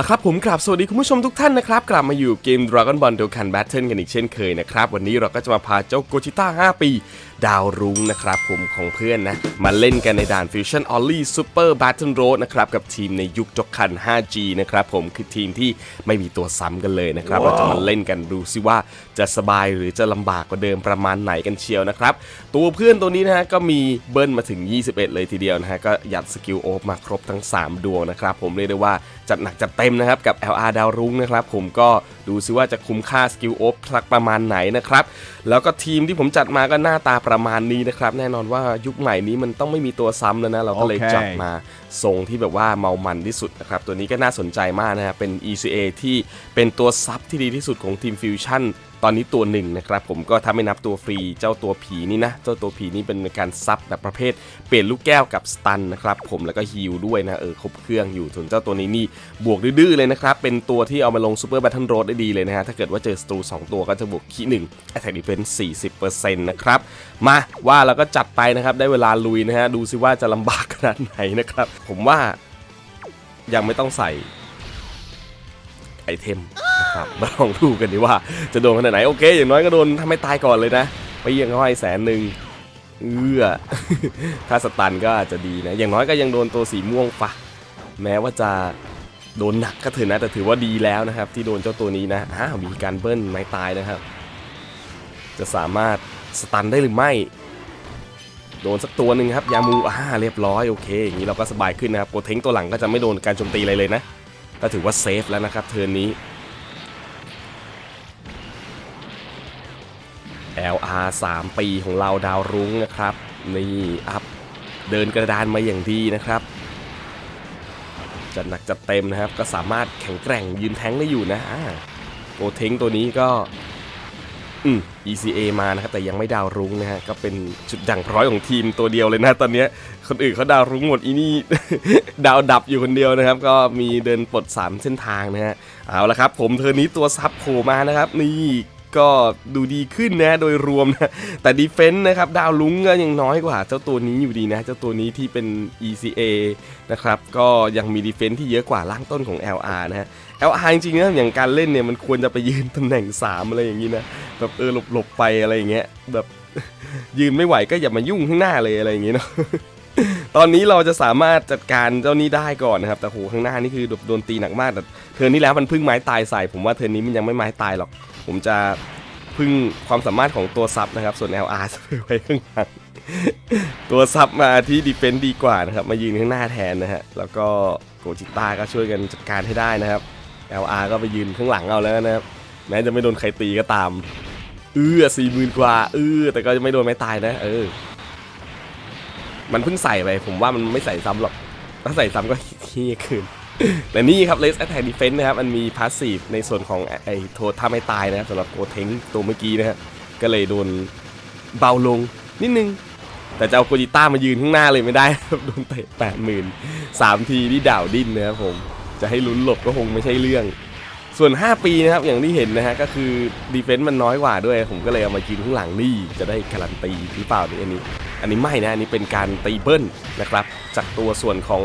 ละครับผมกราบสวัสดีคุณผู้ชมทุกท่านนะครับ กลับมาอยู่เกม Dragon Ball Dokkan Battle กันอีกเช่นเคยนะครับ วันนี้เราก็จะมาพาเจ้าโกชิต้า 5 ปี ดาวรุ้งนะครับผมของเพื่อนนะ มาเล่นกันในด่าน Fusion Only Super Battle Road นะครับ กับทีมในยุคจกคัน 5G นะครับผมคือทีมที่ไม่มีตัวซ้ำกันเลยนะครับเราจะมาเล่นกันดูซิว่าจะสบายหรือจะลำบากกว่าเดิมประมาณไหนกันเชียวนะครับ ตัวเพื่อนตัวนี้นะฮะก็มีเบิ้ลมาถึง 21 เลยทีเดียวนะฮะก็ยัดสกิลโอฟมาครบทั้ง 3 ดวงนะครับผมเรียกได้ว่าจัดหนักจัดเต็มนะครับกับ LR ดาวรุ้งนะครับผมก็ดูซิว่าจะคุ้มค่าสกิลโอฟสักประมาณไหนนะครับ แล้วก็ทีมที่ผมจัดมาก็หน้าตาประมาณนี้นะครับ แน่นอนว่ายุคใหม่นี้มันต้องไม่มีตัวซ้ำแล้วนะ เราก็เลยจัดมาทรงที่แบบว่าเมามันที่สุดนะครับ ตัวนี้ก็น่าสนใจมากนะฮะเป็น ECA ที่เป็นตัวซับที่ดีที่สุดของทีมฟิวชั่น ตอนนี้ตัวหนึ่งนะครับผมก็ถ้าไม่นับตัวฟรีเจ้าตัวผีนี่นะเจ้าตัวผีนี่เป็นการซับแบบประเภท เปลี่ยนลูกแก้วกับสตันนะครับผมแล้วก็ฮิลด้วยนะเออครบเครื่องอยู่ส่วนเจ้าตัวนี้นี่บวกดื้อเลยนะครับเป็นตัวที่เอามาลงซูเปอร์แบทเทิลโรดได้ดีเลยนะฮะถ้าเกิดว่าเจอศัตรู2 ตัวก็จะบวกขี้หนึ่งแอตแทกดิเฟนส์40%นต์นะครับมาว่าเราก็จัดไปนะครับได้เวลาลุยนะฮะดูซิว่าจะลำบากขนาดไหนนะครับผมว่ายังไม่ต้องใส่ไอเทม นะครับมาลองดูกันดีว่าจะโดนขนาดไหนโอเคอย่างน้อยก็โดนทำให้ตายก่อนเลยนะ ไปยังห้อยแสนหนึ่งเอื้อถ้าสตันก็อาจจะดีนะ อย่างน้อยก็ยังโดนตัวสีม่วงปะแม้ว่าจะโดนหนักก็ถือนะแต่ถือว่าดีแล้วนะครับ ที่โดนเจ้าตัวนี้นะอ้าวมีการเบิ้ลไม้ตายนะครับ จะสามารถสตันได้หรือไม่ โดนสักตัวหนึ่งครับยามูอ่าเรียบร้อยโอเคอย่างนี้เราก็สบายขึ้นนะครับโกเทงตัวหลังก็จะไม่โดนการโจมตีอะไรเลยนะก็ถือว่าเซฟแล้วนะครับเทิร์นนี้ 3 ปีของเราดาวรุ้งนะครับ นี่อัพเดินกระดานมาอย่างดีนะครับจัดหนักจัดเต็มนะครับ ก็สามารถแข็งแกร่งยืนแท้งได้อยู่นะโกเทงตัวนี้ก็อืม ECA มานะครับ แต่ยังไม่ดาวรุ้งนะฮะก็เป็นจุดด่างพร้อยของทีมตัวเดียวเลยนะตอนนี้คนอื่นเขาดาวรุ้งหมดอีนี่ ดาวดับอยู่คนเดียวนะครับ ก็มีเดินปลด 3 เส้นทางนะฮะเอาละครับ ผมเทอนนี้ตัวซับโผล่มานะครับนี่ ก็ดูดีขึ้นนะโดยรวมนะแต่ดีเฟนต์นะครับดาวลุงก็ยังน้อยกว่าเจ้าตัวนี้อยู่ดีนะ เจ้าตัวนี้ที่เป็น ECA นะครับก็ยังมีดีเฟนต์ที่เยอะกว่าล่างต้นของ LR นะฮะ LR จริงๆนะอย่างการเล่นเนี่ยมันควรจะไปยืนตำแหน่ง 3 อะไรอย่างนี้นะแบบเออหลบๆไปอะไรอย่างเงี้ยแบบยืนไม่ไหวก็อย่ามายุ่งข้างหน้าเลยอะไรอย่างงี้เนาะตอนนี้เราจะสามารถจัดการเจ้านี้ได้ก่อนนะครับ แต่โหข้างหน้านี่คือโดนตีหนักมากแต่เทิร์นนี้แล้วมันพึ่งไม้ตายใส่ผมว่าเทิร์นนี้มันยังไม่ไม้ตายหรอก ผมจะพึ่งความสามารถของตัวซับนะครับ ส่วน LR จะไปไว้ข้างหลังตัวซับมาที่ดีเฟนต์ดีกว่านะครับ มายืนข้างหน้าแทนนะฮะ แล้วก็โกจิต้าก็ช่วยกันจัดการให้ได้นะครับ LR ก็ไปยืนข้างหลังเอาแล้วนะครับ แม้จะไม่โดนใครตีก็ตาม เออสี่หมื่นกว่า เออแต่ก็จะไม่โดนไม่ตายนะ เออ มันเพิ่งใส่ไป ผมว่ามันไม่ใส่ซ้ำหรอก ถ้าใส่ซ้ำก็เฮี้ยคืน แต่นี่ครับ Let's Attack Defense นะครับ มันมีพาสซีฟในส่วนของไอ้โทษถ้าไม่ตายนะครับสำหรับโกเทงตัวเมื่อกี้นะฮะก็เลยโดนเบาลงนิดนึง แต่จะเอาโกจิต้ามายืนข้างหน้าเลยไม่ได้ครับโดนเตะแปดหมื่นสามทีนี่ด่าวดิ้นนะครับผม จะให้ลุ้นหลบก็คงไม่ใช่เรื่อง ส่วน 5 ปีนะครับอย่างที่เห็นนะฮะก็คือดีเฟนต์มันน้อยกว่าด้วย ผมก็เลยเอามายืนข้างหลังนี่จะได้การันตีหรือเปล่าเนี่ยอันนี้ อันนี้ไม่นะอันนี้เป็นการตีเบิ้ลนะครับจากตัวส่วนของ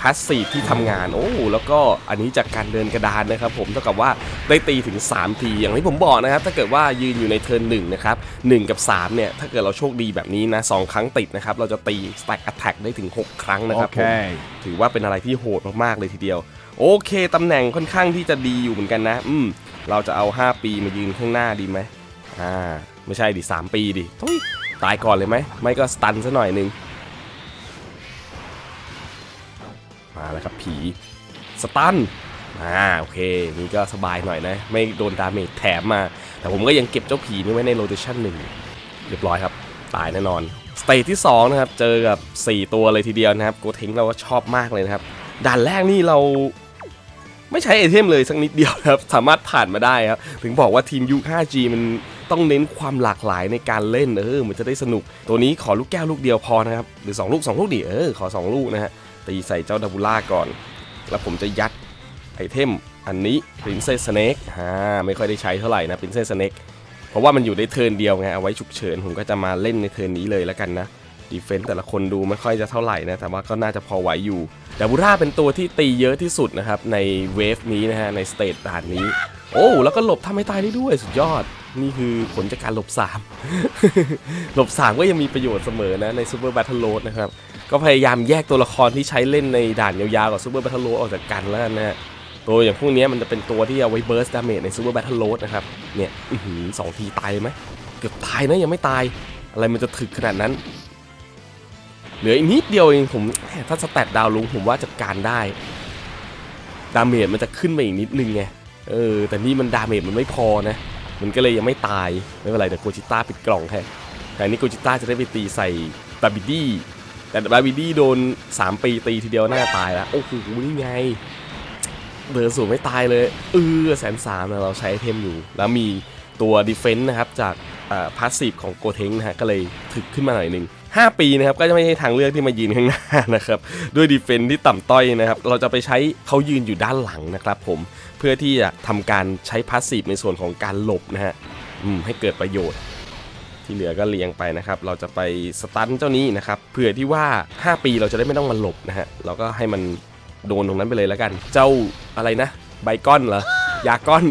พาสซีฟที่ทำงานโอ้แล้วก็อันนี้จากการเดินกระดานนะครับผมเท่ากับว่าได้ตีถึง 3 ที อย่างที่ผมบอกนะครับ ถ้าเกิดว่ายืนอยู่ในเทิร์นหนึ่งนะครับหนึ่งกับ3เนี่ยถ้าเกิดเราโชคดีแบบนี้นะสองครั้งติดนะครับเราจะตี stack attack ได้ถึง 6 ครั้งนะครับผม Okay. ถือว่าเป็นอะไรที่โหดมากๆเลยทีเดียว โอเคตำแหน่งค่อนข้างที่จะดีอยู่เหมือนกันนะ อืมเราจะเอา 5 ปีมายืนข้างหน้าดีไหมอ่าไม่ใช่ดิ3ปีดิทุยตายก่อนเลยไหมไม่ก็สตันซะหน่อยหนึง มาแล้วครับผีสตันอ่าโอเคนี่ก็สบายหน่อยนะ ไม่โดนดาเมจแถมมา แต่ผมก็ยังเก็บเจ้าผีนี้ไว้ในโรเ t ชั่นหนึ่งเรียบร้อยครับ ตายแน่นอนสเตจที่ 2 นะครับ เจอกับ 4 ตัวเลยทีเดียวนะครับโกเทงเราก็ชอบมากเลยนะครับ ด่านแรกนี่เราไม่ใช้ไอเทมเลยสักนิดเดียวนะครับ สามารถผ่านมาได้ครับ ถึงบอกว่าทีมยุค 5G มันต้องเน้นความหลากหลายในการเล่นเออมันจะได้สนุก ตัวนี้ขอลูกแก้วลูกเดียวพอนะครับ หรือ 2 ลูก 2 ลูกดิเออขอ 2 ลูกนะฮะ ตีใส่เจ้าดับบูล่าก่อน แล้วผมจะยัดไอเทมอันนี้ Princess Snake อ่าไม่ค่อยได้ใช้เท่าไหร่นะ Princess Snake เพราะว่ามันอยู่ในเทิร์นเดียวไง เอาไว้ฉุกเฉิน ผมก็จะมาเล่นในเทิร์นนี้เลยแล้วกันนะดีเฟนต์แต่ละคนดูไม่ค่อยจะเท่าไหร่นะ แต่ว่าก็น่าจะพอไหวอยู่ดาบูร่าเป็นตัวที่ตีเยอะที่สุดนะครับ ในเวฟนี้นะฮะในสเตจด่านนี้ โอ้แล้วก็หลบทำให้ตายได้ด้วยสุดยอด นี่คือผลจากการหลบ3หลบ3ก็ยังมีประโยชน์เสมอนะในซูเปอร์แบทเทิลโ a ดนะครับ ก็พยายามแยกตัวละครที่ใช้เล่นในด่านยาวๆกับซูเปอร์แบทเทิลโ a ดออกจากกันแล้วนะฮะตัวอย่างพวกนี้มันจะเป็นตัวที่เอาไว้เบิร์สดาเมจในซูเปอร์แบทเทิลโ a ดนะครับ เนี่ยอสองทีตายไหมเกือบตายนะยังไม่ตาย อะไรมันจะถึกขนาดนั้น เหลืออีกนิดเดียวเองผมถ้าสแตทดาวลุงผมว่าจัดการได้ดาเมจมันจะขึ้นมาอีกนิดนึงไงเออแต่นี่มันดาเมจมันไม่พอนะ มันก็เลยยังไม่ตาย ไม่เป็นไรเดี๋ยวโกจิต้าปิดกล่องแค่แต่นี้โกจิต้าจะได้ไปตีใส่บาบิดี้แต่บาบิดี้โดน 3 ปีตีทีเดียวน่าตายแล้ว โอ้โหนี่ไง เดินสูงไม่ตายเลยเออแสนสามเราใช้ไอเทมอยู่ แล้วมีตัวดีเฟนต์นะครับจากพาสซีฟของโกเทงนะฮะก็เลยถึกขึ้นมาหน่อยนึง 5 ปีนะครับก็จะไม่ใช่ทางเลือกที่มายืนข้างหน้านะครับด้วยดีเฟนที่ต่ำต้อยนะครับเราจะไปใช้เขายืนอยู่ด้านหลังนะครับผมเพื่อที่จะทำการใช้พาสซีฟในส่วนของการหลบนะฮะให้เกิดประโยชน์ ที่เหลือก็เลี้ยงไปนะครับ เราจะไปสตันเจ้านี้นะครับเผื่อที่ว่า 5 ปีเราจะได้ไม่ต้องมาหลบนะฮะเราก็ให้มันโดนตรงนั้นไปเลยแล้วกัน เจ้าอะไรนะไบก้อนเหรอยาก้อน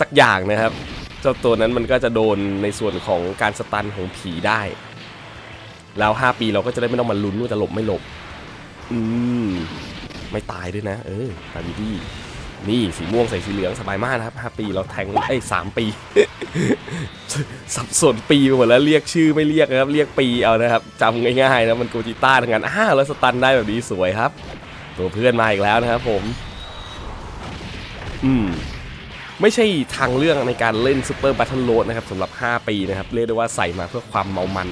สักอย่างนะครับ เจ้าตัวนั้นมันก็จะโดนในส่วนของการสตันของผีได้ แล้ว 5 ปีเราก็จะได้ไม่ต้องมาลุ้นว่าจะหลบไม่หลบ อืม ไม่ตายด้วยนะ เออ ตาบีดี้นี่สีม่วงใส่สีเหลืองสบายมากนะครับ 5 ปีเราแทงไอ้ยสามปี สับสนปีไปหมดแล้วเรียกชื่อไม่เรียกนะครับ เรียกปีเอานะครับจำง่ายๆนะมันโกจิต้าทั้งนั้นอ้าวแล้วสตันได้แบบนี้สวยครับ ตัวเพื่อนมาอีกแล้วนะครับผม อืมไม่ใช่ทางเรื่องในการเล่นซูเปอร์บัตเทิลโ a ดนะครับสำหรับ 5 ปีนะครับ เรียกได้ว่าใส่มาเพื่อความเมามัน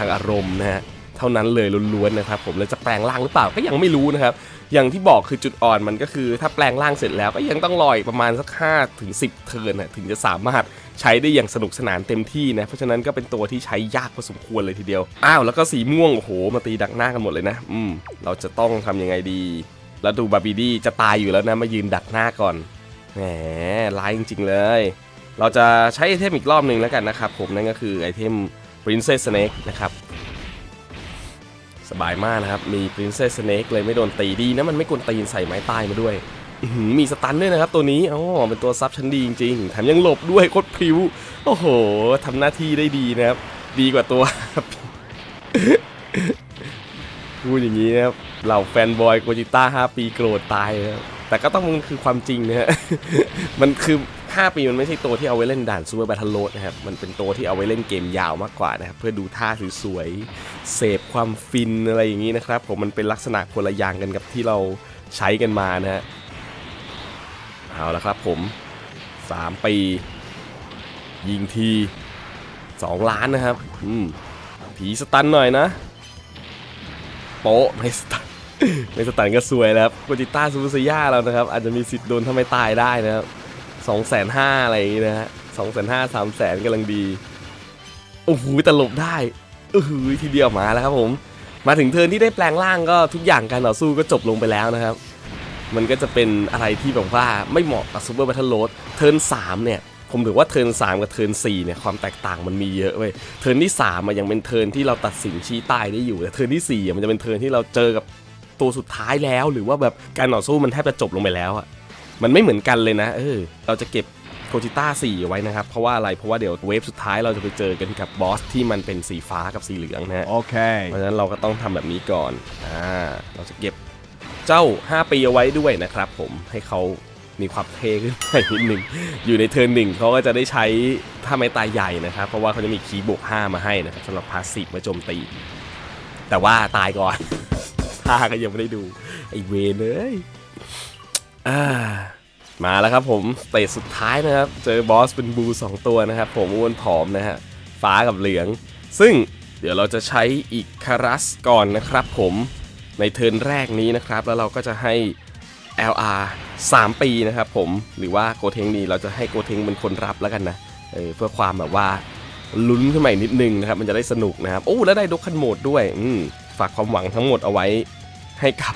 ทางอารมณ์นะฮะเท่านั้นเลยล้วนๆนะครับผมแล้วจะแปลงร่างหรือเปล่าก็ยังไม่รู้นะครับอย่างที่บอกคือจุดอ่อนมันก็คือ ถ้าแปลงร่างเสร็จแล้วก็ยังต้องรออีกประมาณสัก5ถึง10 เทิร์นนะถึงจะสามารถใช้ได้อย่างสนุกสนานเต็มที่นะเพราะฉะนั้นก็เป็นตัวที่ใช้ยากพอสมควรเลยทีเดียวอ้าวแล้วก็สีม่วงโอ้โหมาตีดักหน้ากันหมดเลยนะอืมเราจะต้องทำยังไงดีแล้วดูบาร์บีดี้จะตายอยู่แล้วนะมายืนดักหน้าก่อนแหมร้ายจริงๆเลย เราจะใช้ไอเทมอีกรอบหนึ่งแล้วกันนะครับผมนั่นก็คือไอเทม Princess Snake นะครับสบายมากนะครับ มี Princess Snake เลยไม่โดนตีดีนะ มันไม่กวนตีนใส่ไม้ตายมาด้วย มีสตันด้วยนะครับตัวนี้อ๋อเป็นตัวซับชั้นดีจริงๆแถมยังหลบด้วยโคตรพริ้ว โอ้โหทำหน้าที่ได้ดีนะครับ ดีกว่าตัวพูดอย่างนี้นะครับเหล่าแฟนบอยโกจิต้า5ปีโกรธตายนะครับแต่ก็ต้องมันคือความจริงนะฮะ มันคือ 5 ปีมันไม่ใช่ตัวที่เอาไว้เล่นด่านซูเปอร์แบทเทิลโ a ดนะครับ มันเป็นตัวที่เอาไว้เล่นเกมยาวมากกว่านะครับ เพื่อดูท่าสวยๆ เสพความฟินอะไรอย่างนี้นะครับ ผมมันเป็นลักษณะคนละอย่างกันกับที่เราใช้กันมานะฮะ เอาละครับผม 3 ปี ยิงที 2 ล้านนะครับ อืม ผีสตันหน่อยนะ โป๊ะไม่สตันไม่สตันก็สวยแล้วครับโกจิต้าซูซิยาเรานะครับ อาจจะมีสิทธิ์โดนทำให้ตายได้นะครับ สองแสนห้าอะไรอย่างงี้นะฮะสองแสนห้าสามแสนกำลังดี โอ้โหแต่หลบได้เออทีเดียวมาแล้วครับผม มาถึงเทิร์นที่ได้แปลงร่างก็ทุกอย่างการต่อสู้ก็จบลงไปแล้วนะครับ มันก็จะเป็นอะไรที่แบบว่าไม่เหมาะกับซูเปอร์บัตเทิลโ a ดเทิร์นสามเนี่ยผมถือว่าเทิร์นสามกับเทิร์นสี่เนี่ยความแตกต่างมันมีเยอะเว้ยเทิร์นที่สามมันยังเป็นเทิร์นที่เราตัดสินชี้ตายได้อยู่แต่เทิร์นที่สี่มันจะเป็นเทิร์นที่เราเจอกับตัวสุดท้ายแล้ว หรือว่าแบบการต่อสู้มันแทบจะจบลงไปแล้วอะ มันไม่เหมือนกันเลยนะ เออ เราจะเก็บโคจิต้า4ไว้นะครับ เพราะว่าอะไร เพราะว่าเดี๋ยวเวฟสุดท้ายเราจะไปเจอกันกับบอสที่มันเป็นสีฟ้ากับสีเหลืองนะฮะ Okay. เพราะฉะนั้นเราก็ต้องทำแบบนี้ก่อน อ่า เราจะเก็บเจ้า 5 ปีเอาไว้ด้วยนะครับผมให้เขามีความเท่ขึ้นไปนิดนึง อยู่ในเทิร์นหนึ่งเขาก็จะได้ใช้ท่าไม้ตายใหญ่นะครับ เพราะว่าเขาจะมีคีย์บวก5มาให้นะครับสำหรับพาสซีฟมาโจมตี แต่ว่าตายก่อนท่าก็ยังไม่ได้ดู ไอเวนเลย อ่ามาแล้วครับผมสเตจสุดท้ายนะครับ เจอบอสเป็นบูสองตัวนะครับ ผมอ้วนผอมนะฮะฟ้ากับเหลือง ซึ่งเดี๋ยวเราจะใช้อีกคารัสก่อนนะครับผมในเทิร์นแรกนี้นะครับ แล้วเราก็จะให้ LR 3 ปีนะครับผมหรือว่าโกเทงนี่เราจะให้โกเทงเป็นคนรับแล้วกันนะเออเพื่อความแบบว่าลุ้นขึ้นมาอีกนิดนึงนะครับ มันจะได้สนุกนะครับ โอ้ แล้วได้ดกคันโหมดด้วยอืมฝากความหวังทั้งหมดเอาไว้ให้กับ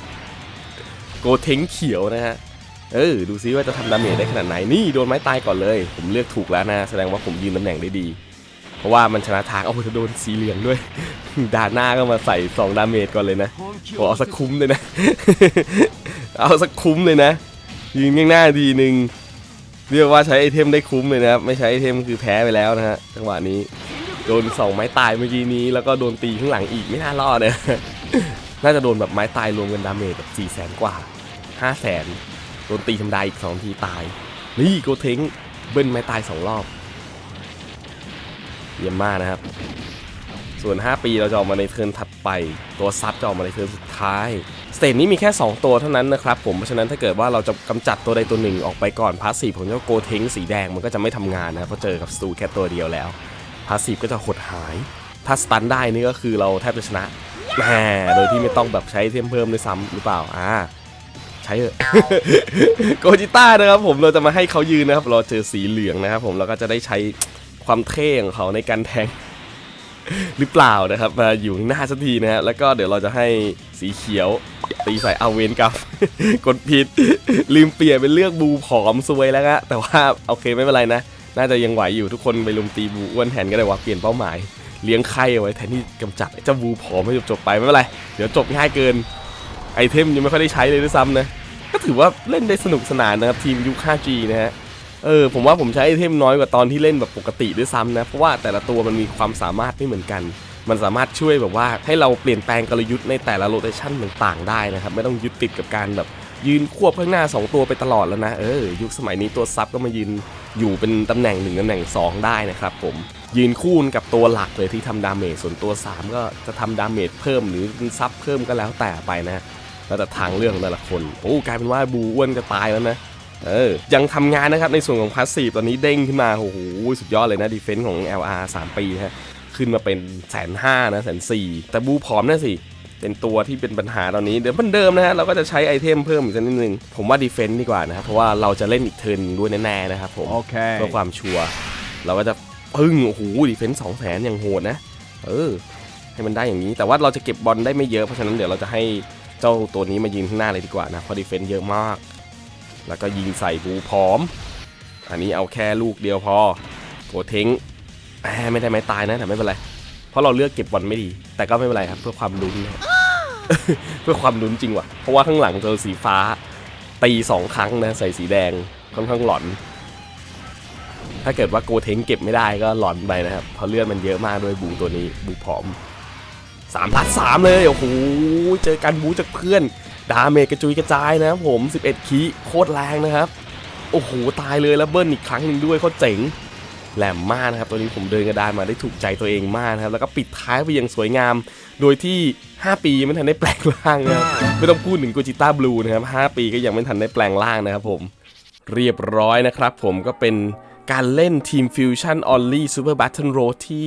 โกเทงเขียวนะฮะ เออ ดูซิว่าจะทำดาเมจได้ขนาดไหน นี่โดนไม้ตายก่อนเลย ผมเลือกถูกแล้วนะ แสดงว่าผมยืนตำแหน่งได้ดี เพราะว่ามันชนะทาง เอาจะโดนสีเหลืองด้วย ด่านหน้าก็มาใส่ 2 ดาเมจก่อนเลยนะโอเอาสักคุ้มเลยนะ เอาสักคุ้มเลยนะ ยืนข้างหน้าทีหนึ่งเรียกว่าใช้ไอเทมได้คุ้มเลยนะครับ ไม่ใช้ไอเทมคือแพ้ไปแล้วนะฮะ จังหวะนี้ โดนสองไม้ตายเมื่อกี้นี้ แล้วก็โดนตีข้างหลังอีกไม่น่ารอดเลยน่าจะโดนแบบไม้ตายรวมกันดาเมจแบบ4 0 0แสนกว่า5 0 0แสน โดนตีธรรมดาอีก 2 ทีตาย นี่โกเทงเบิ้ลไม้ตาย 2 รอบ เยี่ยมมากนะครับ ส่วน 5 ปีเราจะออกมาในเทิร์นถัดไป ตัวซับจะออกมาในเทิร์นสุดท้าย สเตจนี้มีแค่ 2 ตัวเท่านั้นนะครับผม เพราะฉะนั้นถ้าเกิดว่าเราจะกำจัดตัวใดตัวหนึ่งออกไปก่อนพาสซีฟของเจ้าโกเทงสีแดงมันก็จะไม่ทำงานนะเพราะเจอกับสตูแค่ตัวเดียวแล้วพาสซีฟก็จะหดหาย ถ้าสตันได้นี่ก็คือเราแทบจะชนะแหมโดยที่ไม่ต้องแบบใช้เทมเพิ่มด้วยซ้ำหรือเปล่าอ่า ใช้เถอะโกจิต้านะครับผมเราจะมาให้เขายืนนะครับเราเจอสีเหลืองนะครับผมเราก็จะได้ใช้ความเท่ของเขาในการแทงหรือเปล่านะครับ มาอยู่หน้าสักทีนะฮะแล้วก็เดี๋ยวเราจะให้สีเขียว ตีใส่เอาเวนกับ กดผิด ลืมเปลี่ยนเป็นเลือกบูผอมซวยแล้วฮะแต่ว่าโอเคไม่เป็นไรนะ น่าจะยังไหวอยู่ทุกคนไปลุมตีบูอ้วนแทนก็ได้ว่าเปลี่ยนเป้าหมาย เลี้ยงไข่เอาไว้แทนที่กำจัดเจ้าบูผอมให้จบๆไปไม่เป็นไร เดี๋ยวจบง่ายเกิน ไอเทมยังไม่ค่อยได้ใช้เลยด้วยซ้ำนะ ก็ถือว่าเล่นได้สนุกสนานนะครับทีมยุค 5G นะฮะ เออผมว่าผมใช้ไอเทมน้อยกว่าตอนที่เล่นแบบปกติด้วยซ้ำนะ เพราะว่าแต่ละตัวมันมีความสามารถไม่เหมือนกัน มันสามารถช่วยแบบว่าให้เราเปลี่ยนแปลงกลยุทธ์ในแต่ละโลเคชั่นต่างๆได้นะครับ ไม่ต้องยึดติดกับการแบบยืนควบข้างหน้า 2 ตัวไปตลอดแล้วนะ เออ ยุคสมัยนี้ตัวซับก็มายืนอยู่เป็นตำแหน่ง 1ตำแหน่ง 2 ได้นะครับผมยืนคู่กับตัวหลักเลยที่ทำดาเมจส่วนตัว 3 ก็จะทำดาเมจเพิ่มหรือซับเพิ่มก็แล้วแต่ไปนะ แล้วแต่ทางเรื่องของแต่ละคน โอ้กลายเป็นว่าบูอ้วนจะตายแล้วนะเออยังทำงานนะครับในส่วนของพาสซีฟตอนนี้เด้งขึ้นมาโอ้โหสุดยอดเลยนะดีเฟนส์ของ LR 3 ปีฮะขึ้นมาเป็นแสนห้านะแสนสี่แต่บูผอมน่ะสิ เป็นตัวที่เป็นปัญหาตอนนี้เดี๋ยวเหมือนเดิมนะฮะเราก็จะใช้ไอเทมเพิ่มอีกสักนิดนึง ผมว่าดีเฟนส์ดีกว่านะครับ เพราะว่าเราจะเล่นอีกเทิร์นหนึ่งด้วยแน่ๆนะครับผม Okay. เพื่อความชัวร์เราก็จะปึ้งโอ้โหดีเฟนส์สองแสนอย่างโหดนะ เออ ให้มันได้อย่างนี้แต่ว่าเราจะเก็บบอลได้ไม่เยอะเพราะฉะนั้นเดี๋ยวเราจะให้ เจ้าตัวนี้มายืนข้างหน้าเลยดีกว่านะเพราะดีเฟนส์เยอะมาก แล้วก็ยิงใส่บูพร้อม อันนี้เอาแค่ลูกเดียวพอโกเทงแหมไม่ได้ไม่ตายนะแต่ไม่เป็นไร เพราะเราเลือกเก็บบอลไม่ดี แต่ก็ไม่เป็นไรครับ เพื่อความลุ้นนะเพื่อความลุ้นจริงว่ะ เพราะว่าข้างหลังเจอสีฟ้า ตีสองครั้งนะใส่สีแดงค่อนข้างหลอน ถ้าเกิดว่าโกเทงเก็บไม่ได้ก็หลอนไปนะครับเพราะเลือดมันเยอะมากด้วยบูตัวนี้บูผอม สามพลัดสามเลยโอ้โหเจอกันบูจากเพื่อน ดาเมจกระจุยกระจายนะครับผม 11 คีโคตรแรงนะครับ โอ้โห ตายเลยแล้วเบิ้ลอีกครั้งหนึ่งด้วยโคตรเจ๋งแหลมมากนะครับตัวนี้ผมเดินกระดานมาได้ถูกใจตัวเองมากนะครับ แล้วก็ปิดท้ายไปอย่างสวยงาม โดยที่ 5 ปียังไม่ทันได้แปลงร่างนะครับไม่ต้องพูดถึงโกจิต้าบลูนะครับ 5 ปีก็ยังไม่ทันได้แปลงร่างนะครับผม เรียบร้อยนะครับผมก็เป็นการเล่นทีมฟิวชั่นออลลี่ซูเปอร์แบทเทิลโรที่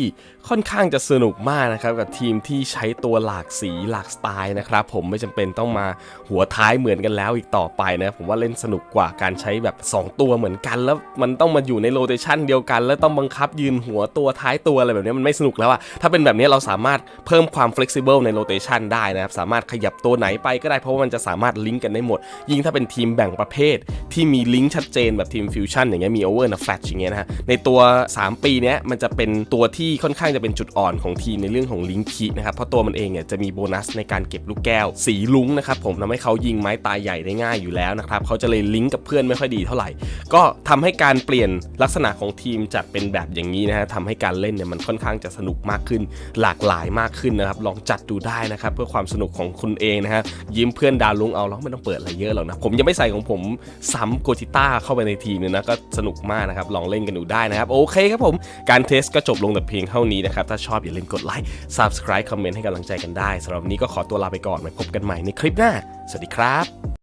ค่อนข้างจะสนุกมากนะครับกับทีมที่ใช้ตัวหลากสีหลากสไตล์นะครับผมไม่จำเป็นต้องมาหัวท้ายเหมือนกันแล้วอีกต่อไปนะผมว่าเล่นสนุกกว่าการใช้แบบ 2 ตัวเหมือนกัน แล้วมันต้องมาอยู่ในโรเตชันเดียวกัน แล้วต้องบังคับยืนหัวตัวท้ายตัวอะไรแบบนี้มันไม่สนุกแล้วอะถ้าเป็นแบบนี้เราสามารถเพิ่มความ flexible ในโรเตชันได้นะครับสามารถขยับตัวไหนไปก็ได้เพราะว่ามันจะสามารถลิงก์กันได้หมด ยิ่งถ้าเป็นทีมแบ่งประเภท ที่มีลิงก์ชัดเจนแบบทีมฟิวชั่นอย่างเงี้ยมีโอเวอร์นะแฟลชอย่างเงี้ยนะฮะในตัว 3 ปีเนี้ยมันจะเป็นตัวที่ค่อนข้างจะเป็นจุดอ่อนของทีมในเรื่องของลิงก์คีนะครับเพราะตัวมันเองเนี่ยจะมีโบนัสในการเก็บลูกแก้ว สีลุ้งนะครับผมทำให้เขายิงไม้ตายใหญ่ได้ง่ายอยู่แล้วนะครับเขาจะเลยลิงก์กับเพื่อนไม่ค่อยดีเท่าไหร่ ก็ทำให้การเปลี่ยนลักษณะของทีมจากเป็นแบบอย่างนี้นะฮะทำให้การเล่นเนี่ยมันค่อนข้างจะสนุกมากขึ้น หลากหลายมากขึ้นนะครับลองจัดดูได้นะครับเพื่อความสนุกของคุณเองนะฮะยิ้มเพื่อนดาวลุงเอาแล้วไม่ต้องเปิดอะไรเยอะหรอกนะผมยังไม่ใส่ของผมซ้ำโกจิต้าเข้าไปในทีมเลยนะก็สนุกมากนะครับลองเล่นกันดูได้นะครับโอเคครับผมการเทสก็จบลงแต่เพียงเท่านี้นะครับ ถ้าชอบอย่าลืมกดไลค์ subscribe คอมเมนต์ให้กำลังใจกันได้สำหรับวันนี้ก็ขอตัวลาไปก่อนไว้พบกันใหม่ในคลิปหน้า สวัสดีครับ